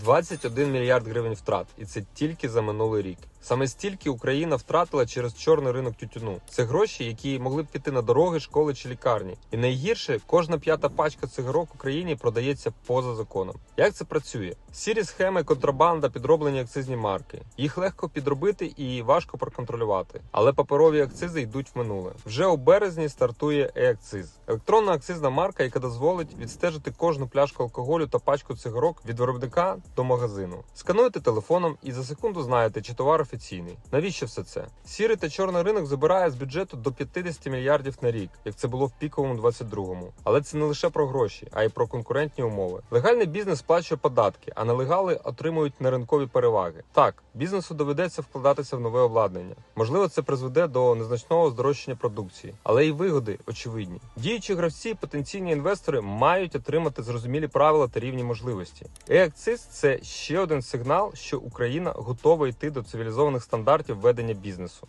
21 мільярд гривень втрат, і це тільки за минулий рік. Саме стільки Україна втратила через чорний ринок тютюну. Це гроші, які могли б піти на дороги, школи чи лікарні. І найгірше, кожна п'ята пачка цигарок в Україні продається поза законом. Як це працює? Сірі схеми, контрабанда, підроблені акцизні марки. Їх легко підробити і важко проконтролювати. Але паперові акцизи йдуть в минуле. Вже у березні стартує e-акциз. електронна акцизна марка, яка дозволить відстежити кожну пляшку алкоголю та пачку цигарок від виробника до магазину. Скануєте телефоном і за секунду знаєте, чи товар офіційний. Навіщо все це? Сірий та чорний ринок забирає з бюджету до 50 мільярдів на рік, як це було в піковому 22-му. Але це не лише про гроші, а й про конкурентні умови. Легальний бізнес сплачує податки, а нелегали отримують неринкові переваги. Так, бізнесу доведеться вкладатися в нове обладнання. Можливо, це призведе до незначного здорожчання продукції, але й вигоди очевидні. Діючі гравці, потенційні інвестори мають отримати зрозумілі правила та рівні можливості. Е-акциз – це ще один сигнал, що Україна готова йти до цивілізованих стандартів ведення бізнесу.